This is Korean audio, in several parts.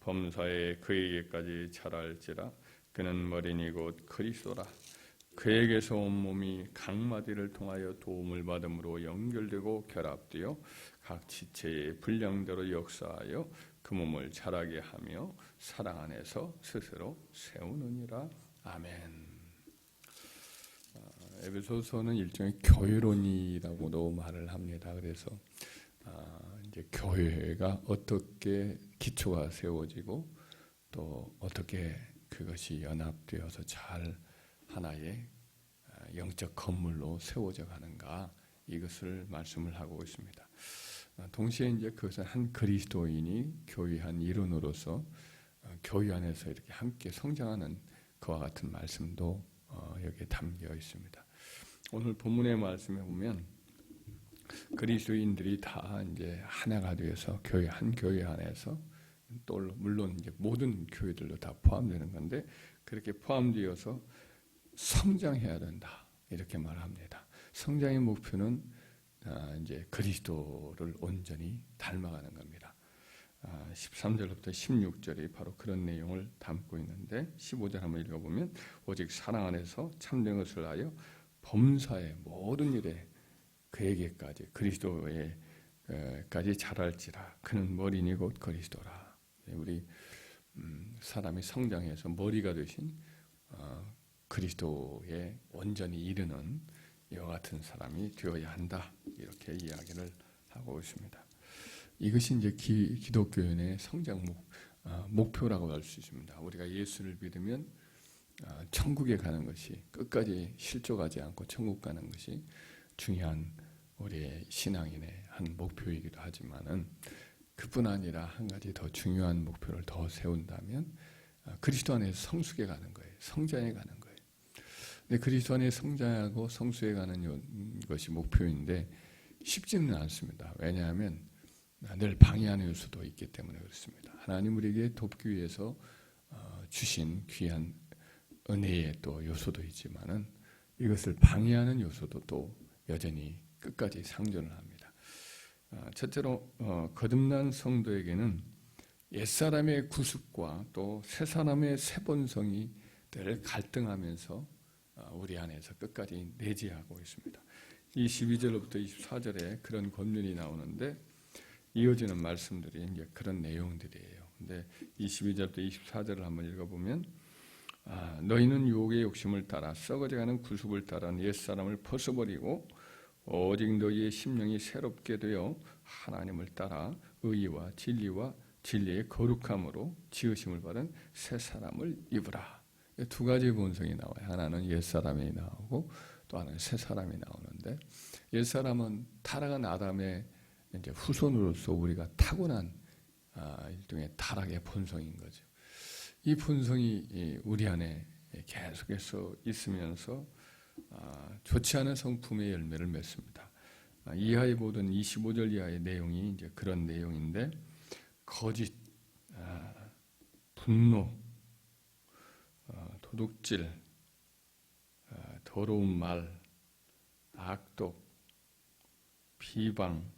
범사에 그에게까지 자랄지라 그는 머리니 곧 그리스도라 그에게서 온 몸이 각 마디를 통하여 도움을 받음으로 연결되고 결합되어 각 지체의 분량대로 역사하여 그 몸을 자라게 하며 사랑 안에서 스스로 세우느니라 아멘. 아, 에베소서는 일종의 교회론이라고도 말을 합니다. 그래서 아, 이제 교회가 어떻게 기초가 세워지고 또 어떻게 그것이 연합되어서 잘 하나의 아, 영적 건물로 세워져 가는가 이것을 말씀을 하고 있습니다. 아, 동시에 이제 그것은 한 그리스도인이 교회한 일원으로서 어, 교회 안에서 이렇게 함께 성장하는 그와 같은 말씀도 어, 여기에 담겨 있습니다. 오늘 본문의 말씀에 보면 그리스도인들이 다 이제 하나가 되어서 교회 한 교회 안에서 또 물론 이제 모든 교회들도 다 포함되는 건데 그렇게 포함되어서 성장해야 된다 이렇게 말합니다. 성장의 목표는 아, 이제 그리스도를 온전히 닮아가는 겁니다. 13절부터 아, 16절이 바로 그런 내용을 담고 있는데 15절 한번 읽어보면 오직 사랑 안에서 참된 것을 하여 범사의 모든 일에 그에게까지 그리스도에까지 자랄지라 그는 머리니 곧 그리스도라 우리 음, 사람이 성장해서 머리가 되신 어, 그리스도에 온전히 이르는 이와 같은 사람이 되어야 한다 이렇게 이야기를 하고 있습니다. 이것이 이제 기, 기독교인의 성장 목, 어, 목표라고 할 수 있습니다. 우리가 예수를 믿으면 어, 천국에 가는 것이 끝까지 실족하지 않고 천국 가는 것이 중요한 우리의 신앙인의 한 목표이기도 하지만은 그뿐 아니라 한 가지 더 중요한 목표를 더 세운다면 어, 그리스도 안에서 성숙해 가는 거예요. 성장해 가는 거예요. 근데 그리스도 안에 성장하고 성숙해 가는 것이 목표인데 쉽지는 않습니다. 왜냐하면 늘 방해하는 요소도 있기 때문에 그렇습니다. 하나님 우리에게 돕기 위해서 어, 주신 귀한 은혜의 또 요소도 있지만은 이것을 방해하는 요소도 또 여전히 끝까지 상존을 합니다. 어, 첫째로 어, 거듭난 성도에게는 옛사람의 구습과 또 새사람의 새본성이 늘 갈등하면서 어, 우리 안에서 끝까지 내재하고 있습니다. 이 12절부터 24절에 그런 권면이 나오는데 이어지는 말씀들이 이제 그런 내용들이에요. 근데 22절부터 24절을 한번 읽어보면 아, 너희는 유혹의 욕심을 따라 썩어져가는 구습을 따라 옛 사람을 벗어버리고 오직 너희의 심령이 새롭게 되어 하나님을 따라 의와 진리와 진리의 거룩함으로 지으심을 받은 새 사람을 입으라. 두 가지 본성이 나와요. 하나는 옛 사람이 나오고 또 하나는 새 사람이 나오는데 옛 사람은 타락한 아담의 이제 후손으로서 우리가 타고난 아, 일종의 타락의 본성인 거죠. 이 본성이 우리 안에 계속해서 있으면서 아, 좋지 않은 성품의 열매를 맺습니다. 아, 이하의 보던 25절 이하의 내용이 이제 그런 내용인데 거짓, 분노, 도둑질, 더러운 말, 악독, 비방,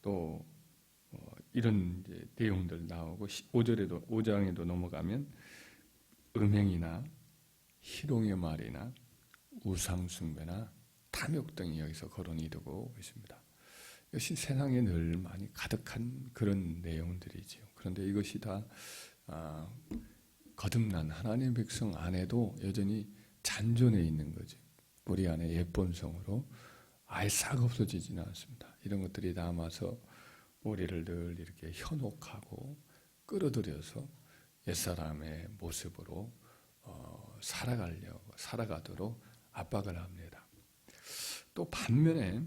또 어, 이런 내용들 나오고 5절에도 5장에도 넘어가면 음행이나 희롱의 말이나 우상 숭배나 탐욕 등이 여기서 거론이 되고 있습니다. 이것이 세상에 늘 많이 가득한 그런 내용들이죠. 그런데 이것이 다 아, 거듭난 하나님의 백성 안에도 여전히 잔존해 있는 거죠. 우리 안에 예본성으로 아예 싹 없어지지는 않습니다. 이런 것들이 남아서 우리를 늘 이렇게 현혹하고 끌어들여서 옛사람의 모습으로 어, 살아가려고 살아가도록 압박을 합니다. 또 반면에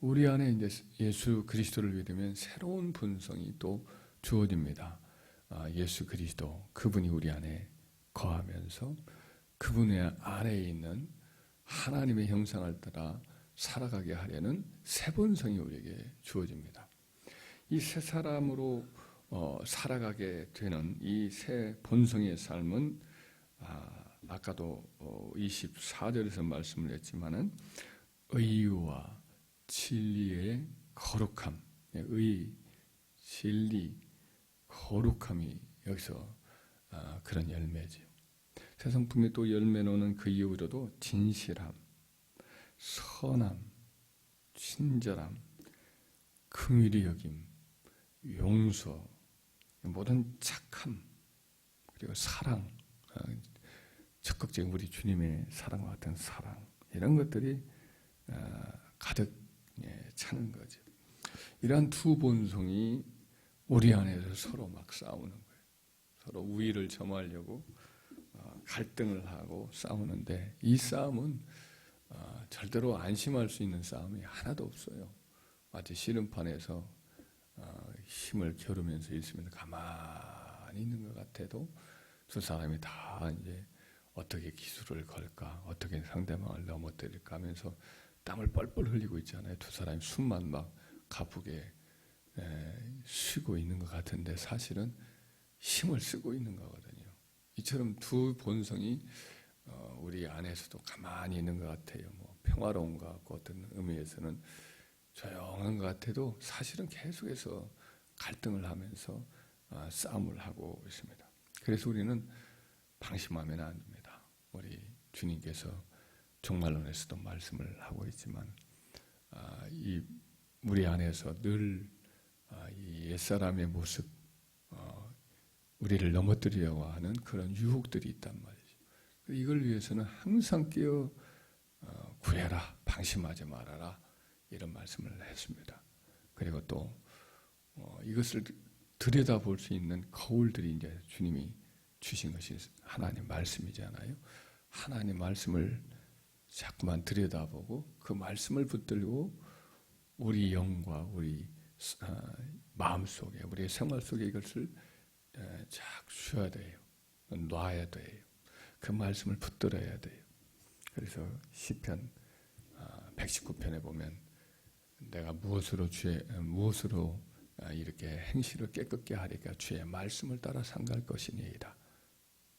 우리 안에 이제 예수 그리스도를 믿으면 새로운 분성이 또 주어집니다. 아, 예수 그리스도 그분이 우리 안에 거하면서 그분의 안에 있는 하나님의 형상을 따라 살아가게 하려는 새 본성이 우리에게 주어집니다. 이 새 사람으로 어, 살아가게 되는 이 새 본성의 삶은 아, 아까도 어, 24절에서 말씀을 했지만은 의와 진리의 거룩함, 예, 의, 진리, 거룩함이 여기서 아, 그런 열매지요. 새 성품의 또 열매 놓는 그 이후로도 진실함, 선함, 친절함, 긍휼히 여김, 용서, 모든 착함, 그리고 사랑, 어, 적극적인 우리 주님의 사랑과 같은 사랑 이런 것들이 어, 가득 예, 차는 거죠. 이러한 두 본성이 우리 안에서 서로 막 싸우는 거예요. 서로 우위를 점하려고 어, 갈등을 하고 싸우는데 이 싸움은 절대로 안심할 수 있는 싸움이 하나도 없어요. 마치 씨름판에서 힘을 겨루면서 있으면 가만히 있는 것 같아도 두 사람이 다 이제 어떻게 기술을 걸까, 어떻게 상대방을 넘어뜨릴까 하면서 땀을 뻘뻘 흘리고 있잖아요. 두 사람이 숨만 막 가쁘게 쉬고 있는 것 같은데 사실은 힘을 쓰고 있는 거거든요. 이처럼 두 본성이 어, 우리 안에서도 가만히 있는 것 같아요. 뭐 평화로운 것 같고 어떤 의미에서는 조용한 것 같아도 사실은 계속해서 갈등을 하면서 어, 싸움을 하고 있습니다. 그래서 우리는 방심하면 안 됩니다. 우리 주님께서 종말론에 서도 말씀을 하고 있지만 아, 이 우리 안에서 늘 아, 옛사람의 모습 어, 우리를 넘어뜨리려고 하는 그런 유혹들이 있단 말이죠. 이걸 위해서는 항상 깨어 어, 구해라 방심하지 말아라 이런 말씀을 했습니다. 그리고 또 어, 이것을 들여다볼 수 있는 거울들이 이제 주님이 주신 것이 하나님 말씀이잖아요. 하나님 말씀을 자꾸만 들여다보고 그 말씀을 붙들고 우리 영과 우리 어, 마음 속에 우리의 생활 속에 이것을 쫙 쉬어야 돼요. 놔야 돼요. 그 말씀을 붙들어야 돼요. 그래서 시편 119편에 어, 보면 내가 무엇으로 주의 무엇으로 아, 이렇게 행실을 깨끗게 하리까 주의 말씀을 따라 상갈 것이니이다.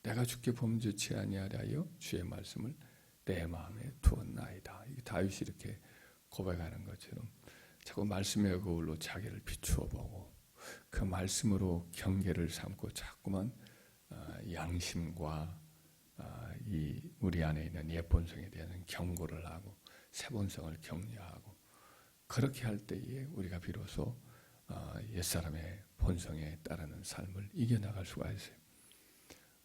내가 주께 범죄치 아니하려 주의 말씀을 내 마음에 두었나이다. 다윗이 이렇게 고백하는 것처럼 자꾸 말씀의 거울로 자기를 비추어 보고 그 말씀으로 경계를 삼고 자꾸만 아, 양심과 아, 이 우리 안에 있는 예본성에 대한 경고를 하고 세본성을 격려하고 그렇게 할 때에 우리가 비로소 아, 옛사람의 본성에 따르는 삶을 이겨나갈 수가 있어요.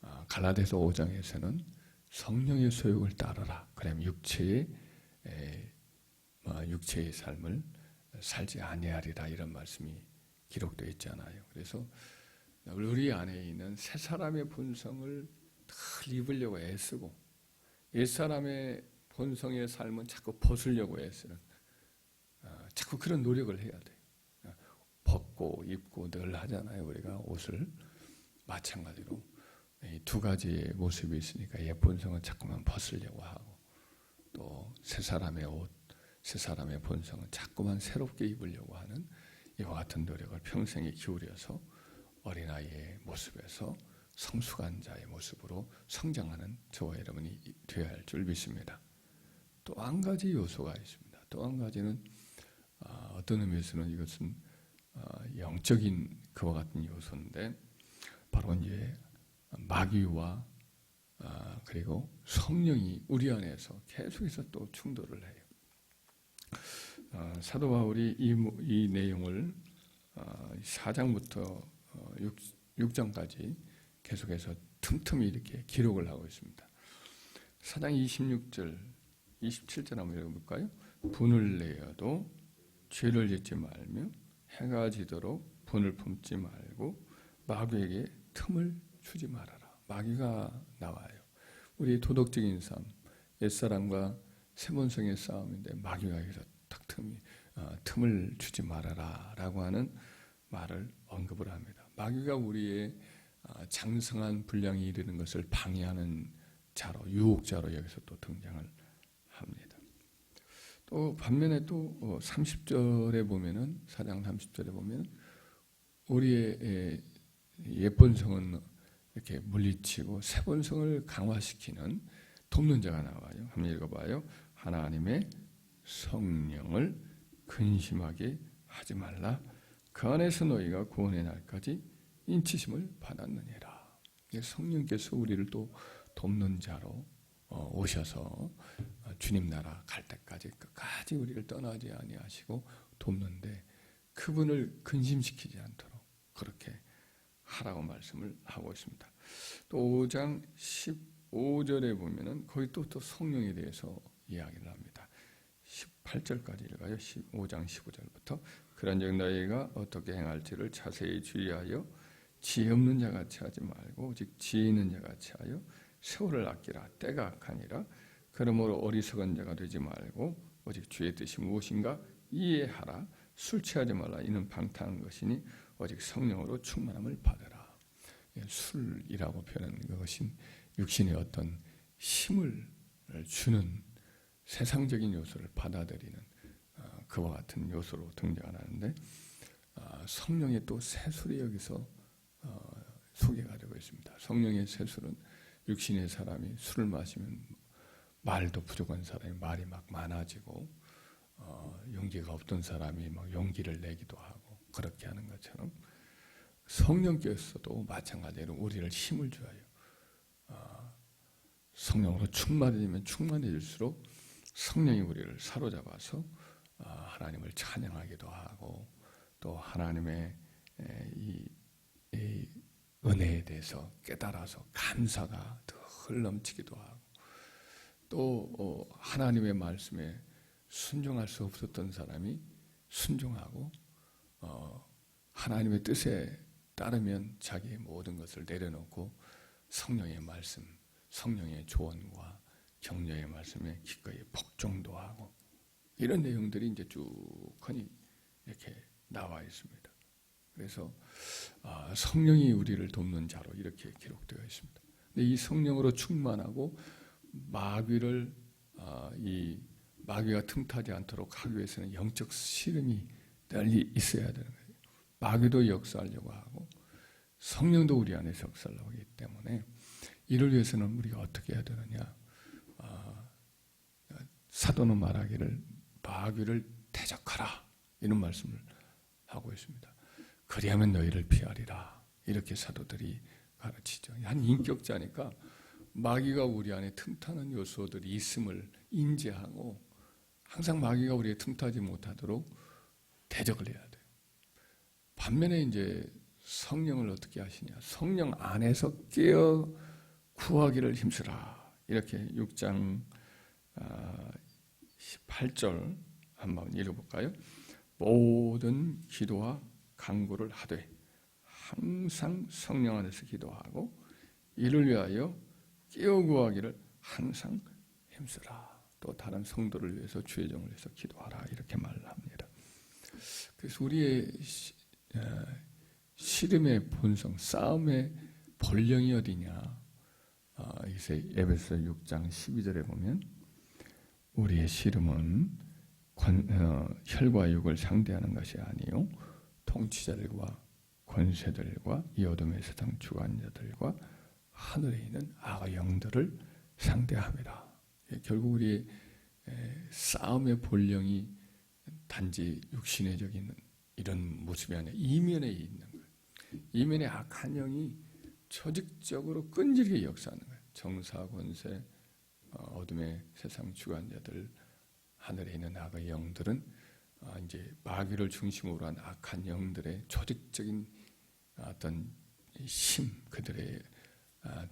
아, 갈라데서 5장에서는 성령의 소욕을 따르라. 그럼 육체의 뭐, 육체의 삶을 살지 아니하리라 이런 말씀이 기록되어 있잖아요. 그래서 우리 안에 있는 새 사람의 본성을 늘 입으려고 애쓰고 옛 사람의 본성의 삶은 자꾸 벗으려고 애쓰는 아, 자꾸 그런 노력을 해야 돼. 벗고 입고 늘 하잖아요. 우리가 옷을 마찬가지로 두 가지의 모습이 있으니까 예본성은 자꾸만 벗으려고 하고 또 새 사람의 옷, 새 사람의 본성은 자꾸만 새롭게 입으려고 하는 이와 같은 노력을 평생에 기울여서 어린아이의 모습에서 성숙한 자의 모습으로 성장하는 저와 여러분이 되어야 할 줄 믿습니다. 또 한 가지 요소가 있습니다. 또 한 가지는 아, 어떤 의미에서는 이것은 어, 영적인 그와 같은 요소인데 바로 이제 마귀와 어, 그리고 성령이 우리 안에서 계속해서 또 충돌을 해요. 어, 사도 바울이 이, 이 내용을 4장부터 6, 장까지 계속해서 틈틈이 이렇게 기록을 하고 있습니다. 4장 26절, 27절 한번 읽어볼까요? 분을 내어도 죄를 짓지 말며 해가 지도록 분을 품지 말고 마귀에게 틈을 주지 말아라. 마귀가 나와요. 우리 도덕적인 삶, 옛사람과 세본성의 싸움인데 마귀가 여기서 탁 틈이, 어, 틈을 주지 말아라 라고 하는 말을 언급을 합니다. 마귀가 우리의 아, 장성한 분량이 이르는 것을 방해하는 자로 유혹자로 여기서 또 등장을 합니다. 또 반면에 또 30절에 보면은 사장 30절에 보면 우리의 예쁜 성은 이렇게 물리치고 새 본성을 강화시키는 돕는 자가 나와요. 한번 읽어봐요. 하나님의 성령을 근심하게 하지 말라. 그 안에서 너희가 구원의 날까지 인치심을 받았느니라. 성령께서 우리를 또 돕는 자로 어, 오셔서 어, 주님 나라 갈 때까지 끝까지 우리를 떠나지 아니하시고 돕는데 그분을 근심시키지 않도록 그렇게 하라고 말씀을 하고 있습니다. 또 5장 15절에 보면은 거기 또, 또 성령에 대해서 이야기를 합니다. 18절까지 읽어요. 5장 15절부터 그런즉 너희가 어떻게 행할지를 자세히 주의하여 지혜 없는 자같이 하지 말고 오직 지혜 있는 자같이 하여 세월을 아끼라 때가 악하니라 그러므로 어리석은 자가 되지 말고 오직 주의 뜻이 무엇인가 이해하라 술 취하지 말라 이는 방탕한 것이니 오직 성령으로 충만함을 받으라 예, 술이라고 표현하는 것은 육신의 어떤 힘을 주는 세상적인 요소를 받아들이는 어, 그와 같은 요소로 등장을 하는데 아, 성령의 또 세술이 여기서 어, 소개가 되고 있습니다. 성령의 세술은 육신의 사람이 술을 마시면 말도 부족한 사람이 말이 막 많아지고 어, 용기가 없던 사람이 막 용기를 내기도 하고 그렇게 하는 것처럼 성령께서도 마찬가지로 우리를 힘을 주어요. 어, 성령으로 충만해지면 충만해질수록 성령이 우리를 사로잡아서 어, 하나님을 찬양하기도 하고 또 하나님의 이, 이 은혜에 대해서 깨달아서 감사가 덜 넘치기도 하고 또 어, 하나님의 말씀에 순종할 수 없었던 사람이 순종하고 어, 하나님의 뜻에 따르면 자기의 모든 것을 내려놓고 성령의 말씀, 성령의 조언과 격려의 말씀에 기꺼이 복종도 하고 이런 내용들이 이제 쭉 하니 이렇게 나와 있습니다. 그래서 아, 성령이 우리를 돕는 자로 이렇게 기록되어 있습니다. 근데 이 성령으로 충만하고 마귀를 아, 이 마귀가 틈타지 않도록 하기 위해서는 영적 실험이 늘 있어야 되는 거예요. 마귀도 역사하려고 하고 성령도 우리 안에서 역사하려고 하기 때문에 이를 위해서는 우리가 어떻게 해야 되느냐? 아, 사도는 말하기를 마귀를 대적하라 이런 말씀을 하고 있습니다. 그리하면 너희를 피하리라. 이렇게 사도들이 가르치죠. 한 인격자니까 마귀가 우리 안에 틈타는 요소들이 있음을 인지하고 항상 마귀가 우리의 틈타지 못하도록 대적을 해야 돼요. 반면에 이제 성령을 어떻게 하시냐? 성령 안에서 깨어 구하기를 힘쓰라. 이렇게 6장 18절 아, 한번 읽어볼까요? 모든 기도와 강구를 하되 항상 성령 안에서 기도하고 이를 위하여 깨어 구하기를 항상 힘쓰라. 또 다른 성도를 위해서 종을 위해서 기도하라 이렇게 말을 합니다. 그래서 우리의 시름의 본성, 싸움의 본령이 어디냐? 아, 이세 에베소 6장 12절에 보면 우리의 시름은 권, 어, 혈과 육을 상대하는 것이 아니요 통치자들과 권세들과 이 어둠의 세상 주관자들과 하늘에 있는 악의 영들을 상대합니다. 예, 결국 우리 싸움의 본령이 단지 육신의적인 이런 모습이 아니라 이면에 있는 거예요. 이면에 악한 영이 조직적으로 끈질기게 역사하는 거예요. 정사, 권세, 어, 어둠의 세상 주관자들, 하늘에 있는 악의 영들은 아, 이제 마귀를 중심으로 한 악한 영들의 조직적인 어떤 힘, 그들의 아,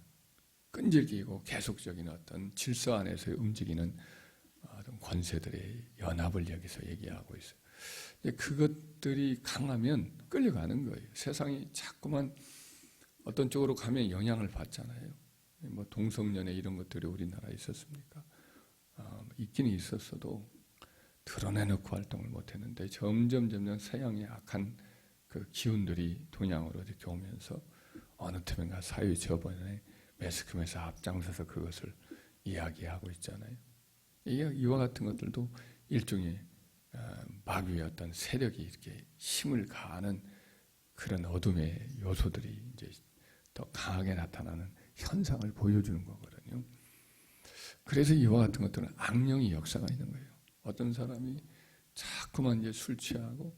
끈질기고 계속적인 어떤 질서 안에서 움직이는 권세들의 연합을 여기서 얘기하고 있어요. 그것들이 강하면 끌려가는 거예요. 세상이 자꾸만 어떤 쪽으로 가면 영향을 받잖아요. 뭐 동성연애 이런 것들이 우리나라에 있었습니까? 어, 있기는 있었어도 드러내놓고 활동을 못했는데 점점 점점 서양의 악한 그 기운들이 동양으로 이렇게 오면서 어느 틈인가 사회 저번에 매스컴에서 앞장서서 그것을 이야기하고 있잖아요. 이와 같은 것들도 일종의 어, 마귀의 어떤 세력이 이렇게 힘을 가하는 그런 어둠의 요소들이 이제 더 강하게 나타나는 현상을 보여주는 거거든요. 그래서 이와 같은 것들은 악령의 역사가 있는 거예요. 어떤 사람이 자꾸만 이제 술 취하고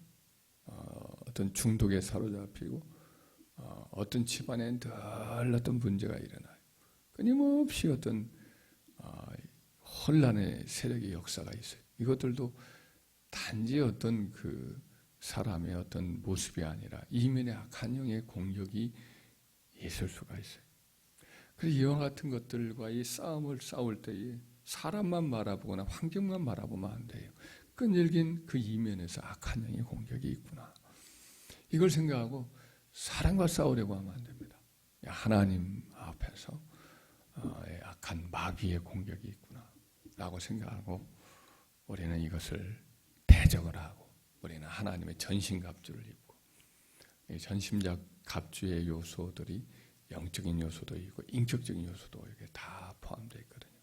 어, 어떤 중독에 사로잡히고 어, 어떤 집안에 늘 어떤 문제가 일어나요. 끊임없이 어떤 어, 혼란의 세력의 역사가 있어요. 이것들도 단지 어떤 그 사람의 어떤 모습이 아니라 이면의 악한 영의 공격이 있을 수가 있어요. 그래서 이와 같은 것들과의 싸움을 싸울 때에 사람만 바라보거나 환경만 바라보면 안 돼요. 끈질긴 그 이면에서 악한 영의 공격이 있구나. 이걸 생각하고 사람과 싸우려고 하면 안 됩니다. 하나님 앞에서 어, 악한 마귀의 공격이. 라고 생각하고 우리는 이것을 대적을 하고 우리는 하나님의 전신갑주를 입고 이 전심적 갑주의 요소들이 영적인 요소도 있고 인격적인 요소도 이게 다 포함되어 있거든요.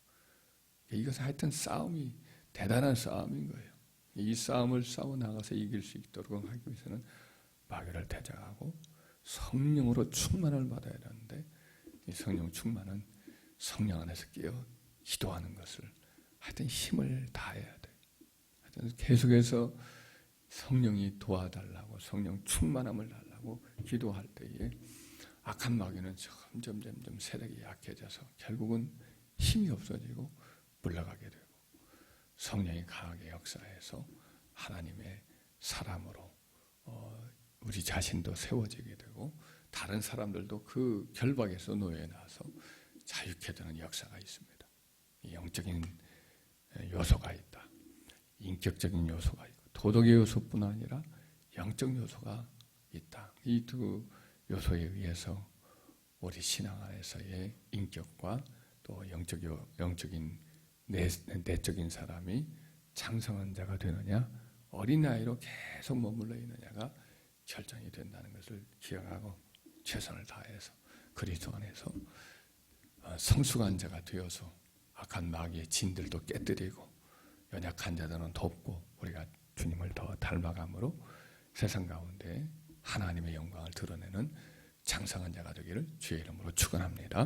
이것은 하여튼 싸움이 대단한 싸움인 거예요. 이 싸움을 싸워 나가서 이길 수 있도록 하기 위해서는 마귀를 대적하고 성령으로 충만을 받아야 되는데 이 성령 충만은 성령 안에서 깨어 기도하는 것을 하여튼 힘을 다해야 돼. 하여튼 계속해서 성령이 도와달라고 성령 충만함을 달라고 기도할 때에 악한 마귀는 점점 점점 세력이 약해져서 결국은 힘이 없어지고 물러가게 되고 성령이 강하게 역사해서 하나님의 사람으로 어, 우리 자신도 세워지게 되고 다른 사람들도 그 결박에서 놓여나서 자유케 되는 역사가 있습니다. 영적인 요소가 있다. 인격적인 요소가 있고 도덕의 요소뿐 아니라 영적 요소가 있다. 이 두 요소에 의해서 우리 신앙 안에서의 인격과 또 영적 영적인 내, 내적인 사람이 장성한 자가 되느냐 어린 나이로 계속 머물러 있느냐가 결정이 된다는 것을 기억하고 최선을 다해서 그리스도 안에서 어, 성숙한 자가 되어서 악한 마귀의 진들도 깨뜨리고 연약한 자들은 돕고 우리가 주님을 더 닮아감으로 세상 가운데 하나님의 영광을 드러내는 장성한 자가 되기를 주의 이름으로 축원합니다.